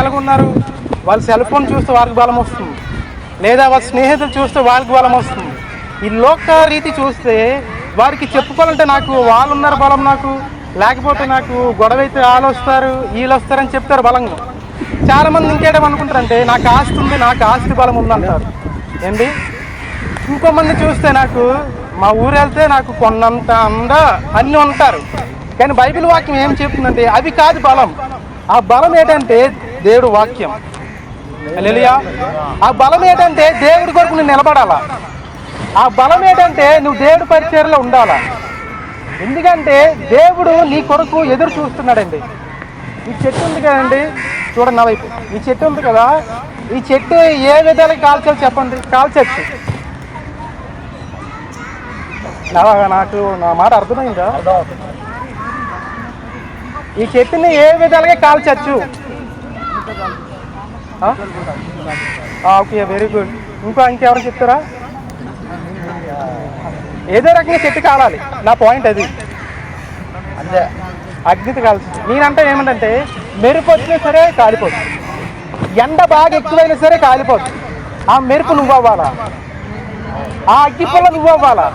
ఎలాగున్నారు వాళ్ళ cell phone చూస్తే వారికి బలం వస్తుంది. లేదా వాళ్ళ స్నేహితులు చూస్తే వాళ్ళకి బలం వస్తుంది. ఈ లోక రీతి చూస్తే వారికి చెప్పుకోవాలంటే నాకు వాళ్ళు ఉన్నారు బలం నాకు. లేకపోతే నాకు గొడవ అయితే వాళ్ళు వస్తారు వీళ్ళు వస్తారని చెప్తారు బలంగా. చాలామంది ఇంకేటం అనుకుంటారంటే నాకు ఆస్తి ఉంది నాకు ఆస్తి బలం ఉందంటారు. ఏంటి? ఇంకో మంది చూస్తే నాకు మా ఊరు వెళ్తే నాకు కొన్నంత అంద అన్నీ ఉంటారు. కానీ బైబిల్ వాక్యం ఏం చెప్తుందంటే అవి కాదు బలం. ఆ బలం ఏంటంటే దేవుడు వాక్యం. హల్లెలూయా. ఆ బలం ఏంటంటే దేవుడి కొరకు నువ్వు నిలబడాలా? ఆ బలం ఏంటంటే నువ్వు దేవుడి పరిచయలో ఉండాలా? ఎందుకంటే దేవుడు నీ కొరకు ఎదురు చూస్తున్నాడండి. ఈ చెట్టు ఉంది కదండి. చూడండి నా వైపు. ఈ చెట్టు ఉంది కదా. ఈ చెట్టు ఏ విధాలుగా కాల్చాలి చెప్పండి. కాల్చచ్చు. నాకు నా మాట అర్థమైందా? ఈ చెట్టుని ఏ విధాలుగా కాల్చచ్చు? ఓకే వెరీ గుడ్ ఇంకో ఇంకెవరు చెప్తారా? ఏదో రకంగా చెట్టు కాలాలి. నా పాయింట్ అది. అంతే. అగ్నితో కాల్చింది నేనంటే ఏమంటే మెరుపు వచ్చినా సరే కాలిపోతుంది ఎండ బాగా ఎక్కువైనా సరే కాలిపోతుంది ఆ మెరుపు నువ్వు అవ్వాలా ఆ అగ్గి పుల్ల నువ్వు అవ్వాలా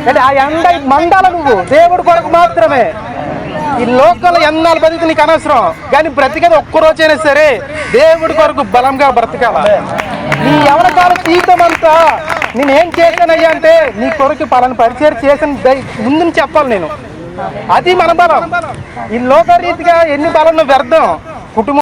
అంటే ఆ ఎండ మండాల నువ్వు. దేవుడి కొరకు మాత్రమే. ఈ లోకల్ ఎన్నాళ్ళు బతికి నీకు అనవసరం? కానీ బ్రతికేది ఒక్క రోజైనా సరే దేవుడి కొరకు బలంగా బ్రతకాల? నీ ఎవరి కాల జీవితం అంతా నేనేం చేశానయ్యా అంటే నీ కొరకు పలాని పరిచయం చేసిన దై- ముందు చెప్పాలి నేను. అది మన బలం. ఈ లోకరీతిగా ఎన్ని బలం వ్యర్థం? కుటుంబం